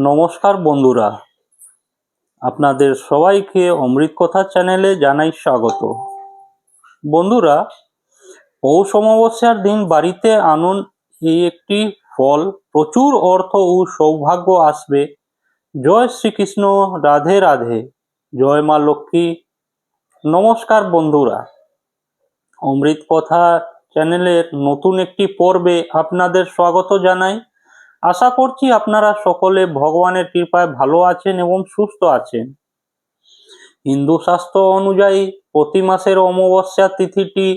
নমস্কার বন্ধুরা। আপনাদের সবাইকে অমৃত কথা চ্যানেলে জানাই স্বাগত। বন্ধুরা, পৌষ অমাবস্যার দিন বাড়িতে আনুন এই একটি ফল। প্রচুর অর্থ ও সৌভাগ্য আসবে। জয় শ্রীকৃষ্ণ, রাধে রাধে। জয় মা লক্ষ্মী। নমস্কার বন্ধুরা। অমৃত কথা চ্যানেলের নতুন একটি পর্বে আপনাদের স্বাগত জানাই। আশা করছি আপনারা সকলে ভগবানের কৃপায় ভালো আছেন এবং সুস্থ আছেন। হিন্দু শাস্ত্র অনুযায়ী প্রতি মাসের অমাবস্যা তিথিটি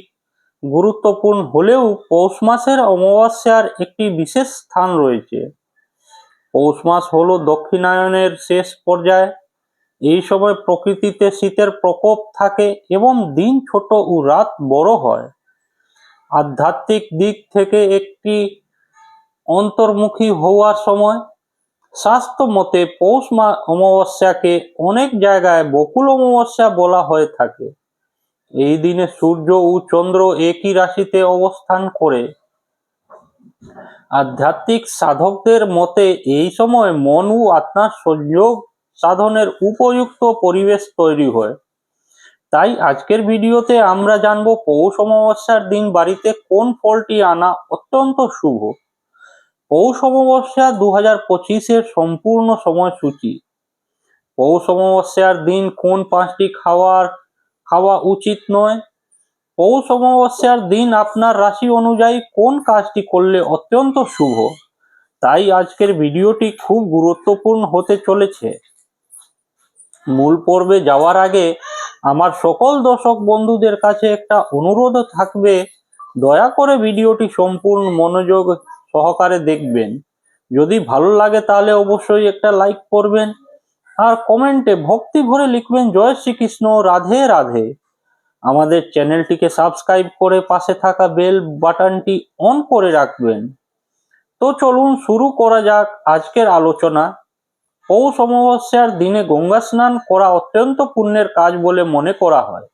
গুরুত্বপূর্ণ হলেও পৌষ মাসের অমাবস্যার একটি বিশেষ স্থান রয়েছে। পৌষ মাস হলো দক্ষিণায়নের শেষ পর্যায়ে। এই সময় প্রকৃতিতে শীতের প্রকোপ থাকে এবং দিন ছোট ও রাত বড় হয়। আধ্যাত্মিক দিক থেকে একটি অন্তর্মুখী হওয়ার সময় স্বাস্থ্য মতে পৌষ অমাবস্যাকে অনেক জায়গায় বকুল অমাবস্যা বলা হয়ে থাকে। এই দিনে সূর্য ও চন্দ্র একই রাশিতে অবস্থান করে। আধ্যাত্মিক সাধকদের মতে এই সময় মন ও আত্মার সংযোগ সাধনের উপযুক্ত পরিবেশ তৈরি হয়। তাই আজকের ভিডিওতে আমরা জানব পৌষ অমাবস্যার দিন বাড়িতে কোন ফলটি আনা অত্যন্ত শুভ। পৌষ অমাবস্যা দু হাজার পঁচিশের সম্পূর্ণ সময়সূচি। পৌষ অমাবস্যার দিন কোন পাঁচটি খাওয়ার, খাওয়া উচিত নয়। পৌষ অমাবস্যার দিন আপনার রাশি অনুযায়ী কোন কাজটি করলে অত্যন্ত শুভ, তাই আজকের ভিডিওটি খুব গুরুত্বপূর্ণ হতে চলেছে। মূল পর্বে যাওয়ার আগে আমার সকল দর্শক বন্ধুদের কাছে একটা অনুরোধ থাকবে, দয়া করে ভিডিওটি সম্পূর্ণ মনোযোগ সহকারে দেখবেন। যদি ভালো লাগে তাহলে অবশ্যই একটা লাইক করবেন আর কমেন্টে ভক্তি ভরে লিখবেন, জয় শ্রীকৃষ্ণ, রাধে রাধে। আমাদের চ্যানেলটিকে সাবস্ক্রাইব করে পাশে থাকা বেল বাটনটি অন করে রাখবেন। তো চলুন শুরু করা যাক আজকের আলোচনা। পৌষ অমাবস্যার দিনে গঙ্গা স্নান করা অত্যন্ত পুণ্যের কাজ বলে মনে করা হয়।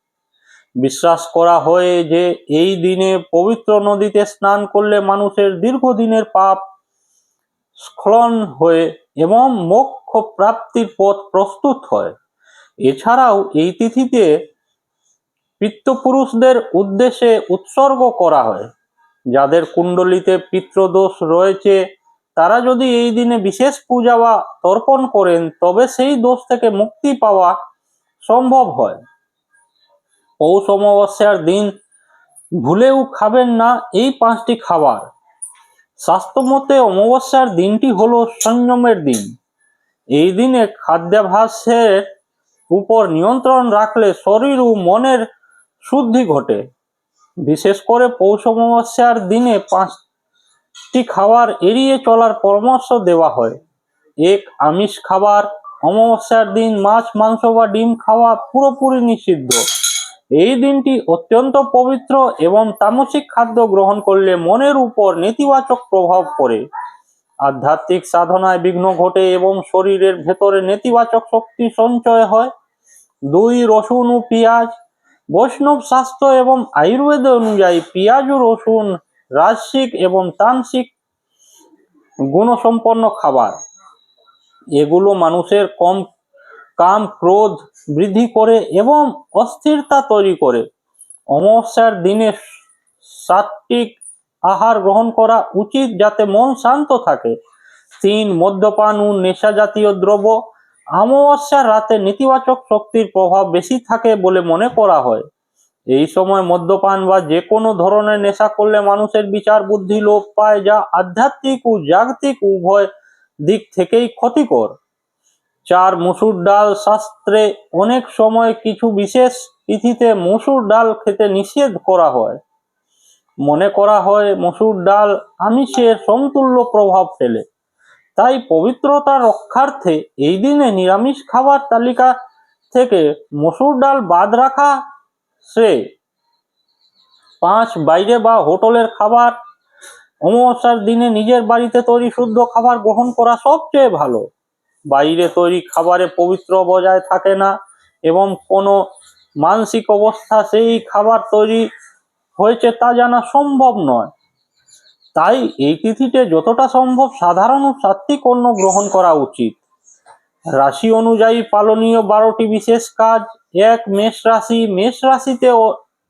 বিশ্বাস করা হয় যে এই দিনে পবিত্র নদীতে স্নান করলে মানুষের দীর্ঘদিনের পাপ স্খলন হয়ে এবং মোক্ষ প্রাপ্তির পথ প্রস্তুত হয়। এছাড়াও এই তিথিতে পিতৃপুরুষদের উদ্দেশ্যে উৎসর্গ করা হয়। যাদের কুণ্ডলিতে পিতৃদোষ রয়েছে, তারা যদি এই দিনে বিশেষ পূজা বা তর্পণ করেন, তবে সেই দোষ থেকে মুক্তি পাওয়া সম্ভব হয়। পৌষ অমাবস্যার দিন ভুলেও খাবেন না এই পাঁচটি খাবার। স্বাস্থ্যমতে অমাবস্যার দিনটি হলো সংযমের দিন। এই দিনে খাদ্যাভ্যাসের উপর নিয়ন্ত্রণ রাখলে শরীর ও মনের শুদ্ধি ঘটে। বিশেষ করে পৌষ অমাবস্যার দিনে পাঁচটি খাবার এড়িয়ে চলার পরামর্শ দেওয়া হয়। এক, আমিষ খাবার। অমাবস্যার দিন মাছ, মাংস বা ডিম খাওয়া পুরোপুরি নিষিদ্ধ। এই দিনটি অত্যন্ত পবিত্র এবং তামসিক খাদ্য গ্রহণ করলে মনের উপর নেতিবাচক প্রভাব পড়ে। আধ্যাত্মিক সাধনায় বিঘ্ন ঘটে এবং শরীরের ভেতরে নেতিবাচক শক্তি সঞ্চয় হয়। দুই রসুন ও পেঁয়াজ, বৈষ্ণব স্বাস্থ্য এবং আয়ুর্বেদ অনুযায়ী পেঁয়াজ ও রসুন রাজসিক এবং তান্ত্রিক গুণসম্পন্ন খাবার। এগুলো মানুষের কম কাম, ক্রোধ বৃদ্ধি করে এবং অস্থিরতা তৈরি করে। অমাবস্যার দিনে সাত্বিক আহার গ্রহণ করা উচিত যাতে মন শান্ত থাকে। তিন মদ্যপান ও নেশা জাতীয় দ্রব্য অমাবস্যার রাতে নেতিবাচক শক্তির প্রভাব বেশি থাকে বলে মনে করা হয়। এই সময় মদ্যপান বা যে কোনো ধরনের নেশা করলে মানুষের বিচার বুদ্ধি লোপ পায় যা আধ্যাত্মিক ও জাগতিক উভয় দিক থেকেই ক্ষতিকর। চার মসুর ডাল শাস্ত্রে অনেক সময় কিছু বিশেষ তিথিতে মসুর ডাল খেতে নিষেধ করা হয়। মনে করা হয় মসুর ডাল আমিষের সমতুল্য প্রভাব ফেলে। তাই পবিত্রতা রক্ষার্থে এই দিনে নিরামিষ খাবার তালিকা থেকে মসুর ডাল বাদ রাখা সে পাঁচ, বাইরে বা হোটেলের খাবার। অমাবস্যার দিনে নিজের বাড়িতে তৈরি শুদ্ধ খাবার গ্রহণ করা সবচেয়ে ভালো। বাইরে তৈরি খাবারে পবিত্র বজায় থাকে না এবং কোনো মানসিক অবস্থা সেই খাবার তৈরি হয়েছে তা জানা সম্ভব নয়। তাই এই তিথিতে যতটা সম্ভব সাধারণ ও সাত্বিক অন্ন গ্রহণ করা উচিত। রাশি অনুযায়ী পালনীয় বারোটি বিশেষ কাজ, এক মেষ রাশি, মেষ রাশিতে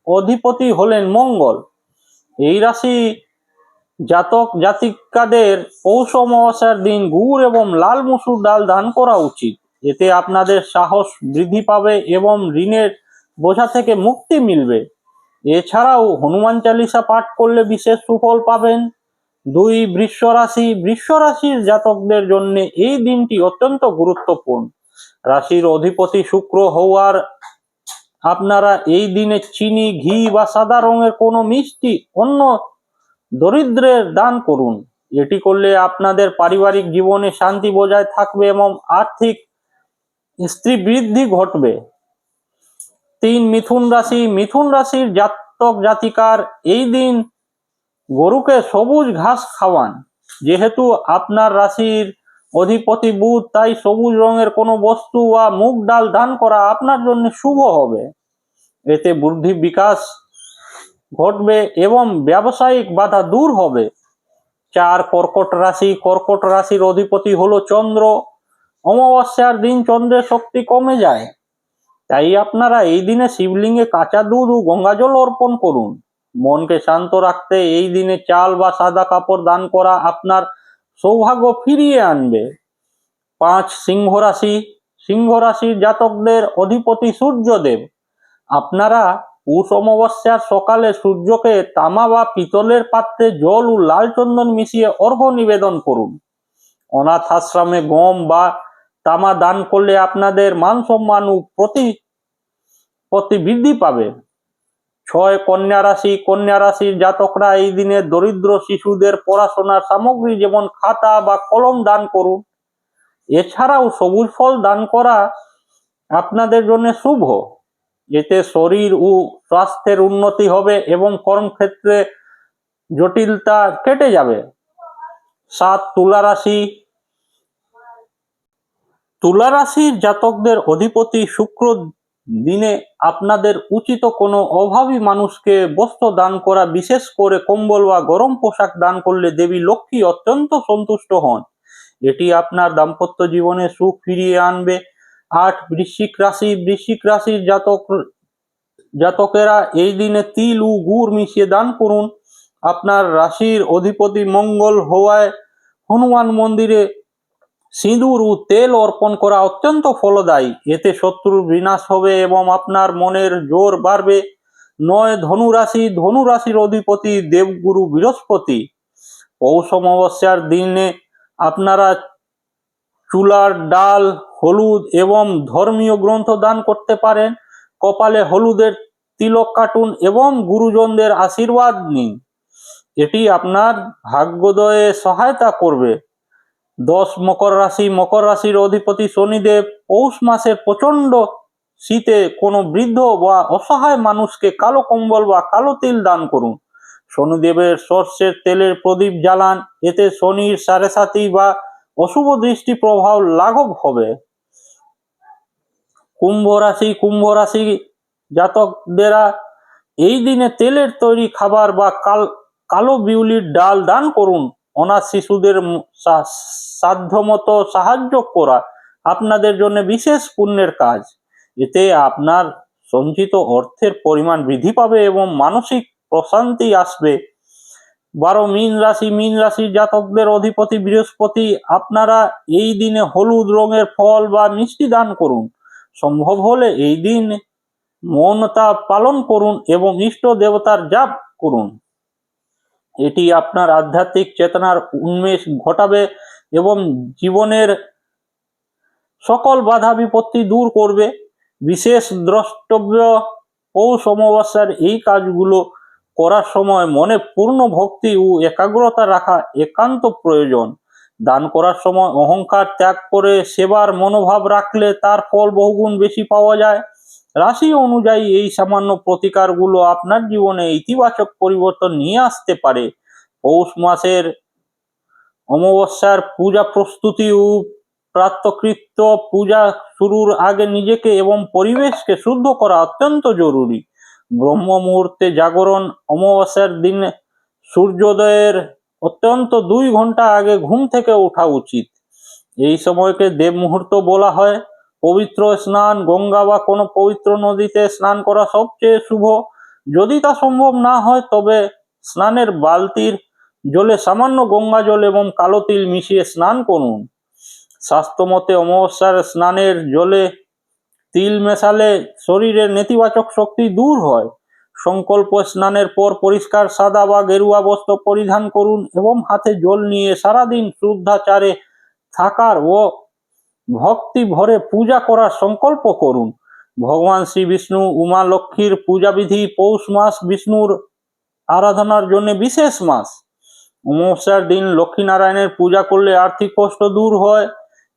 অধিপতি হলেন মঙ্গল। এই রাশি জাতক জাতিকাদের পৌষ অমাবস্যার দিন গুড় এবং লাল মুসুর ডাল দান করা উচিত, এতে আপনাদের সাহস বৃদ্ধি পাবে এবং ঋণের বোঝা থেকে মুক্তি মিলবে। এছাড়াও হনুমান চালিসা পাঠ করলে বিশেষ সুফল পাবেন। দুই বৃষ রাশি বৃষ রাশির জাতকদের জন্য এই দিনটি অত্যন্ত গুরুত্বপূর্ণ। রাশির অধিপতি শুক্র হওয়ার আপনারা এই দিনে চিনি, ঘি বা সাদা রঙের কোনো মিষ্টি, অন্য দরিদ্রের দান করুন। এটি করলে আপনাদের পারিবারিক জীবনে শান্তি বজায় থাকবে এবং আর্থিক স্ত্রী বৃদ্ধি ঘটবে। তিন, মিথুন রাশি। মিথুন রাশির জাতক জাতিকার এই দিন গরুকে সবুজ ঘাস খাওয়ান। যেহেতু আপনার রাশির অধিপতি বুধ, তাই সবুজ রঙের কোনো বস্তু বা মুগ ডাল দান করা আপনার জন্য শুভ হবে। এতে বুদ্ধি বিকাশ ঘটবে এবং ব্যবসায়িক বাধা দূর হবে। চার কর্কট রাশি, কর্কট রাশির অধিপতি হলো চন্দ্র। অমাবস্যার দিন চন্দ্রের শক্তি কমে যায়। তাই আপনারা এই দিনে শিবলিঙ্গে কাঁচা দুধ ও গঙ্গাজল অর্পণ করুন। মনকে শান্ত রাখতে এই দিনে চাল বা সাদা কাপড় দান করা আপনার সৌভাগ্য ফিরিয়ে আনবে। পাঁচ সিংহ রাশি, সিংহ রাশির জাতকদের অধিপতি সূর্যদেব। আপনারা পৌষ অমাবস্যার সকালে সূর্যকে তামা বা পিতলের পাত্রে জল ও লাল চন্দন মিশিয়ে অর্ঘ্য নিবেদন করুন। অনাথ আশ্রমে গম বা তামা দান করলে আপনাদের মান সম্মান ও প্রতি প্রতি বৃদ্ধি পাবে। ছয় কন্যা রাশি, কন্যা রাশির জাতকরা এই দিনে দরিদ্র শিশুদের পড়াশোনার সামগ্রী যেমন খাতা বা কলম দান করুন। এছাড়াও সবুজ ফল দান করা আপনাদের জন্য শুভ। এতে শরীর ও স্বাস্থ্যের উন্নতি হবে এবং কর্মক্ষেত্রে জটিলতা কেটে যাবে। সাত তুলা রাশি। তুলা রাশির জাতকদের অধিপতি শুক্র দিনে আপনাদের উচিত কোনো অভাবী মানুষকে বস্ত্র দান করা, বিশেষ করে কম্বল বা গরম পোশাক দান করলে দেবী লক্ষ্মী অত্যন্ত সন্তুষ্ট হন। এটি আপনার দাম্পত্য জীবনে সুখ ফিরিয়ে আনবে। আট বৃশ্চিক রাশি, বৃশ্চিক রাশির জাতক, জাতকেরা এই দিনে তিল ও গুড় মিশিয়ে দান করুন। আপনার রাশির অধিপতি মঙ্গল হওয়ায় হনুমান মন্দিরে সিঁদুর ও তেল অর্পণ করা অত্যন্ত ফলদায়ী। এতে শত্রুর বিনাশ হবে এবং আপনার মনের জোর বাড়বে। নয় ধনু রাশি ধনু রাশির অধিপতি দেবগুরু বৃহস্পতি। পৌষ অমাবস্যার দিনে আপনারা চুলার ডাল, হলুদ এবং ধর্মীয় গ্রন্থ দান করতে পারেন। কপালে হলুদের তিলক কাটুন এবং গুরুজনদের আশীর্বাদ নিন। এটি আপনার ভাগ্যোদয়ে সহায়তা করবে। দশ মকর রাশি, মকর রাশির অধিপতি শনিদেব পৌষ মাসে প্রচণ্ড শীতে কোনো বৃদ্ধ বা অসহায় মানুষকে কালো কম্বল বা কালো তিল দান করুন। শনিদেবের সর্ষের তেলের প্রদীপ জ্বালান। এতে শনির সাড়ে সাতি বা অশুভ দৃষ্টি প্রভাব লাঘব হবে। কুম্ভ রাশি কুম্ভ রাশি জাতকদেরা এই দিনে তেলের তৈরি খাবার বা কাল, কালো বিউলির ডাল দান করুন। অনাথ শিশুদের সাধ্যমতো সাহায্য করা আপনাদের জন্য বিশেষ পুণ্যের কাজ। এতে আপনার সঞ্চিত অর্থের পরিমাণ বৃদ্ধি পাবে এবং মানসিক প্রশান্তি আসবে। বারো মিন রাশি, মিন রাশির জাতকদের অধিপতি বৃহস্পতি, আপনারা এই দিনে হলুদ রঙের ফল বা মিষ্টি দান করুন। সম্ভব হলে এই দিন মৌনতা পালন করুন এবং ইষ্ট দেবতার জাপ করুন। এটি আপনার আধ্যাত্মিক চেতনার উন্মেষ ঘটাবে এবং জীবনের সকল বাধা বিপত্তি দূর করবে। বিশেষ দ্রষ্টব্য পৌষ অমাবস্যার এই কাজগুলো করার সময় মনে পূর্ণ ভক্তি ও একাগ্রতা রাখা একান্ত প্রয়োজন। দান করার সময় অহংকার ত্যাগ করে সেবার মনোভাব রাখলে তার ফল বহুগুণ বেশি পাওয়া যায়। রাশি অনুযায়ী এই সামান্য প্রতিকারগুলো আপনার জীবনে ইতিবাচক পরিবর্তন নিয়ে আসতে পারে। পৌষ মাসের অমাবস্যার পূজা প্রস্তুতি ও প্রাত্যকৃত্য পূজা শুরুর আগে নিজেকে এবং পরিবেশকে শুদ্ধ করা অত্যন্ত জরুরি। ব্রহ্ম মুহূর্তে জাগরণ অমাবস্যার দিনে সূর্যোদয়ের অত্যন্ত দুই ঘণ্টা আগে ঘুম থেকে ওঠা উচিত। এই সময়কে দেব মুহূর্ত বলা হয়। পবিত্র স্নান, গঙ্গা বা কোনো পবিত্র নদীতে স্নান করা সবচেয়ে শুভ। যদি তা সম্ভব না হয়, তবে স্নানের বালতির জলে সামান্য গঙ্গা জল এবং কালো তিল মিশিয়ে স্নান করুন। স্বাস্থ্যমতে অমাবস্যার স্নানের জলে তিল মেশালে শরীরের নেতিবাচক শক্তি দূর হয়। সংকল্প স্নানের পর পরিষ্কার সাদা বা গেরুয়া বস্ত্র পরিধান করুন এবং হাতে জল নিয়ে সারাদিন শুদ্ধাচারে থাকার ও ভক্তি ভরে পূজা করার সংকল্প করুন। ভগবান শ্রী বিষ্ণু, উমা লক্ষ্মীর পূজাবিধি, পৌষ মাস, বিষ্ণুর আরাধনার জন্য বিশেষ মাস। অমাবস্যার দিন লক্ষ্মীনারায়ণের পূজা করলে আর্থিক কষ্ট দূর হয়।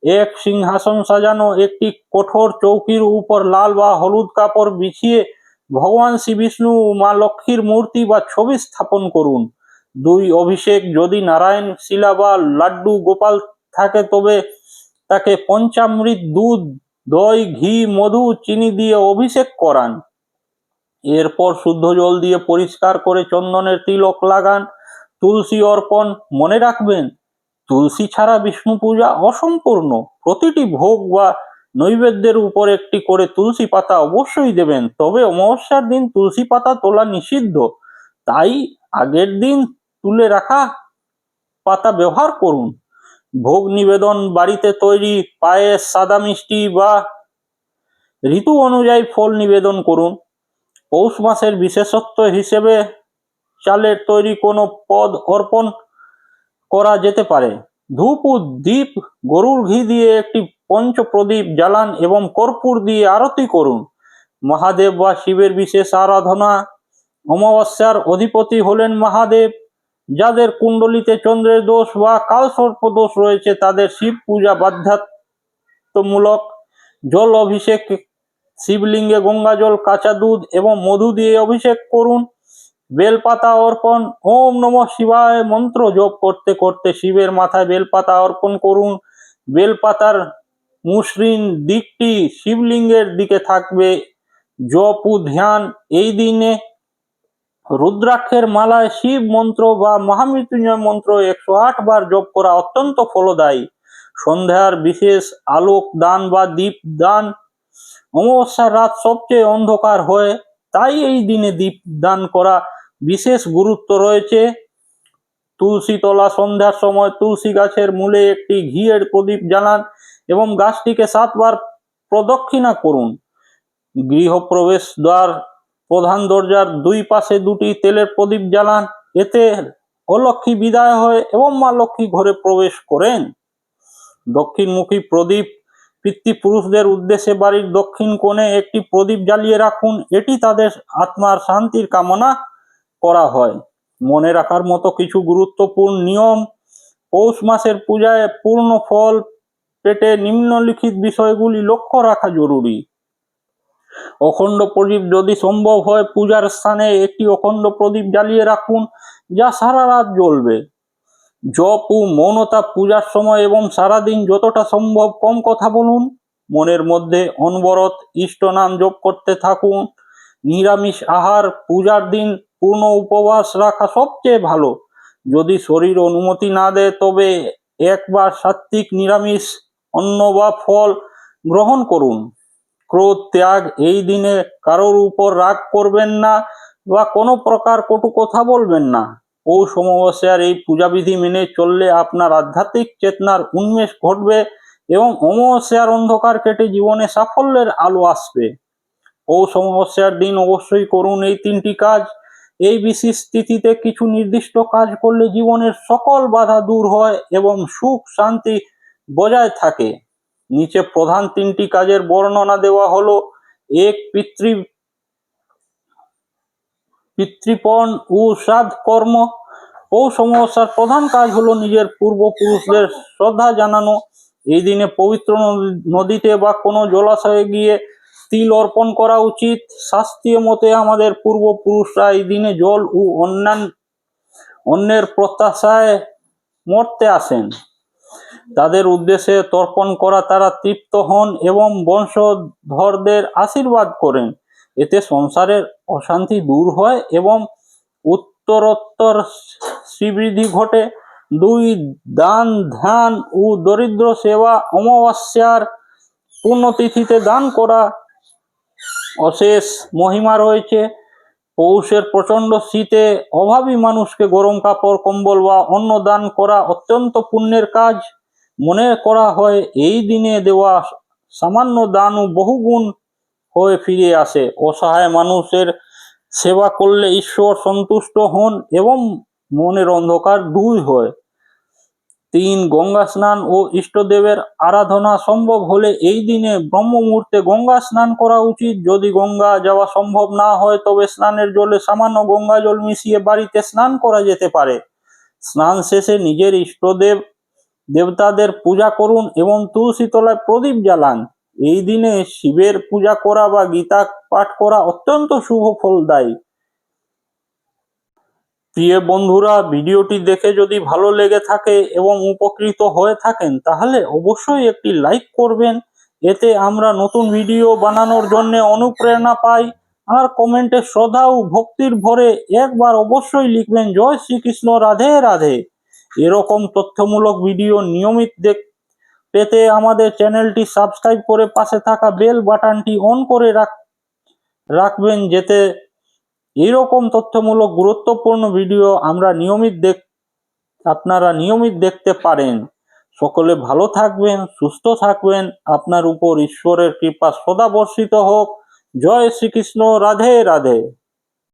এক সিংহাসন সাজানো, একটি কঠোর চৌকির উপর লাল বা হলুদ কাপড় বিছিয়ে ভগবান শ্রী বিষ্ণু, মা লক্ষ্মীর মূর্তি বা ছবি স্থাপন করুন। দুই অভিষেক যদি নারায়ণ শিলা বা লাড্ডু গোপাল থাকে, তবে তাকে পঞ্চামৃত দুধ, দই, ঘি, মধু, চিনি দিয়ে অভিষেক করান। এরপর শুদ্ধ জল দিয়ে পরিষ্কার করে চন্দনের তিলক লাগান। তুলসী অর্পণ মনে রাখবেন। তুলসী ছাড়া বিষ্ণু পূজা অসম্পূর্ণ। প্রতিটি ভোগ বা নৈবেদ্যের উপর একটি করে তুলসী পাতা অবশ্যই দেবেন। তবে অমাবস্যার দিন তুলসী পাতা তোলা নিষিদ্ধ। তাই আগের দিন তুলে রাখা পাতা ব্যবহার করুন। ভোগ নিবেদন বাড়িতে তৈরি পায়েস, সাদা মিষ্টি বা ঋতু অনুযায়ী ফল নিবেদন করুন। পৌষ মাসের বিশেষত্ব হিসেবে চালের তৈরি কোনো পদ অর্পণ করা যেতে পারে। ধূপ দীপ, গরুর ঘি দিয়ে একটি পঞ্চ প্রদীপ জ্বালান এবং কর্পূর দিয়ে আরতি করুন। মহাদেব বা শিবের বিশেষ আরাধনা। অমাবস্যার অধিপতি হলেন মহাদেব। যাদের কুণ্ডলিতে চন্দ্রের দোষ বা কালসর্প দোষ রয়েছে, তাদের শিব পূজা বাধ্যাত্মমূলক জল অভিষেক, শিবলিঙ্গে গঙ্গা জল, কাঁচা দুধ এবং মধু দিয়ে অভিষেক করুন। বেলপাতা অর্পণ, ওম নম শিবায়, মন্ত্র জপ করতে করতে শিবের মাথায় বেলপাতা অর্পণ করুন। বেলপাতার মসৃণ দিকটি শিবলিঙ্গের দিকে থাকবে। জপ ও ধ্যান এই দিনে রুদ্রাক্ষের মালায় শিব মন্ত্র বা মহামৃত্যুঞ্জয় মন্ত্র একশো আট বার জপ করা অত্যন্ত ফলদায়ী। সন্ধ্যার বিশেষ আলোক দান বা দীপ দান অমাবস্যার রাত সবচেয়ে অন্ধকার হয়, তাই এই দিনে দীপ দান করা বিশেষ গুরুত্ব রয়েছে। তুলসী তলা সন্ধ্যার সময় তুলসী গাছের মূলে একটি ঘিয়ের প্রদীপ জ্বালান এবং গাছটিকে সাতবার প্রদক্ষিণা করুন। গৃহপ্রবেশ দ্বার প্রধান দরজার দুই পাশে দুটি তেলের প্রদীপ জ্বালান। এতে অলক্ষ্মী বিদায় হয় এবং মা লক্ষ্মী ঘরে প্রবেশ করেন। দক্ষিণমুখী প্রদীপ পিতৃপুরুষদের উদ্দেশ্যে বাড়ির দক্ষিণ কোণে একটি প্রদীপ জ্বালিয়ে রাখুন। এটি তাদের আত্মার শান্তির কামনা করা হয়। মনে রাখার মতো কিছু গুরুত্বপূর্ণ নিয়ম, পৌষ মাসের পূজায় পূর্ণ ফল, পেটে নিম্নলিখিত বিষয়গুলি লক্ষ্য রাখা জরুরি। অখণ্ড প্রদীপ যদি সম্ভব হয়, পূজার স্থানে একটি অখণ্ড প্রদীপ জ্বালিয়ে রাখুন, যা সারা রাত জ্বলবে। জপ ও মৌনতা পূজার সময় এবং সারাদিন যতটা সম্ভব কম কথা বলুন, মনের মধ্যে অনবরত ইষ্ট নাম জপ করতে থাকুন, নিরামিষ আহার, পূজার দিন পূর্ণ উপবাস রাখা সবচেয়ে ভালো। যদি শরীর অনুমতি না দেয়, তবে একবার সাত্বিক নিরামিষ অন্ন বা ফল গ্রহণ করুন। ক্রোধ, ত্যাগ এই দিনে কারোর উপর রাগ করবেন না বা কোনো প্রকার কটু কথা বলবেন না। পৌষ অমাবস্যার এই পূজাবিধি মেনে চললে আপনার আধ্যাত্মিক চেতনার উন্মেষ ঘটবে এবং অমাবস্যার অন্ধকার কেটে জীবনে সাফল্যের আলো আসবে। পৌষ অমাবস্যার দিন অবশ্যই করুন এই তিনটি কাজ। এই বিশেষ তিথিতে কিছু নির্দিষ্ট কাজ করলে জীবনের সকল বাধা দূর হয় এবং সুখ শান্তি বজায় থাকে। নিচে প্রধান তিনটি কাজের বর্ণনা দেওয়া হলো, এক পিতৃ, পিতৃপণ ও শ্রাদ্ধ কর্ম। পৌষ অমাবস্যার প্রধান কাজ হলো নিজের পূর্বপুরুষদের শ্রদ্ধা জানানো। এই দিনে পবিত্র নদী- নদীতে বা কোনো জলাশয়ে গিয়ে তিল অর্পণ করা উচিত। শাস্ত্রীয় মতে আমাদের পূর্বপুরুষরা এই দিনে জল ও অন্যান্য অন্যের প্রত্যাশায় মরতে আসেন। তাদের উদ্দেশ্যে তর্পণ করা তারা তৃপ্ত হন এবং বংশধরদের আশীর্বাদ করেন। এতে সংসারের অশান্তি দূর হয় এবং উত্তরোত্তর শ্রীবৃদ্ধি ঘটে। দুই দান ধ্যান ও দরিদ্র সেবা অমাবস্যার পুণ্যতিথিতে দান করা অশেষ মহিমা রয়েছে। পৌষের প্রচণ্ড শীতে অভাবী মানুষকে গরম কাপড়, কম্বল বা অন্ন দান করা অত্যন্ত পুণ্যের কাজ। মনে করা হয়, এই দিনে দেওয়া সামান্য দানও বহুগুণ হয়ে ফিরে আসে। অসহায় মানুষের সেবা করলে ঈশ্বর সন্তুষ্ট হন এবং মনের অন্ধকার দূর হয়। তিন গঙ্গা স্নান ও ইষ্টদেবের আরাধনা সম্ভব হলে এই দিনে ব্রহ্ম মুহূর্তে গঙ্গা স্নান করা উচিত। যদি গঙ্গা যাওয়া সম্ভব না হয়, তবে স্নানের জলে সামান্য গঙ্গা জল মিশিয়ে বাড়িতে স্নান করা যেতে পারে। স্নান শেষে নিজের ইষ্টদেব, দেবতাদের পূজা করুন এবং তুলসী তলায় প্রদীপ জ্বালান। এই দিনে শিবের পূজা করা বা গীতা পাঠ করা অত্যন্ত শুভ ফলদায়ী। প্রিয় বন্ধুরা, ভিডিওটি দেখে যদি ভালো লেগে থাকে এবং উপকৃত হয়ে থাকেন, তাহলে অবশ্যই একটি লাইক করবেন। এতে আমরা নতুন ভিডিও বানানোর জন্য অনুপ্রেরণা পাই। আর কমেন্টে শ্রদ্ধা ও ভক্তির ভরে একবার অবশ্যই লিখবেন, জয় শ্রীকৃষ্ণ, রাধে রাধে। এরকম তথ্যমূলক ভিডিও নিয়মিত দেখ, পেতে আমাদের চ্যানেলটি সাবস্ক্রাইব করে পাশে থাকা বেল বাটনটি অন করে রাখ, রাখবেন, যেতে এইরকম তথ্যমূলক গুরুত্বপূর্ণ ভিডিও আমরা নিয়মিত দেখ আপনারা নিয়মিত দেখতে পারেন। সকলে ভালো থাকবেন, সুস্থ থাকবেন। আপনার উপর ঈশ্বরের কৃপা সদা বর্ষিত হোক। জয় শ্রীকৃষ্ণ। রাধে রাধে।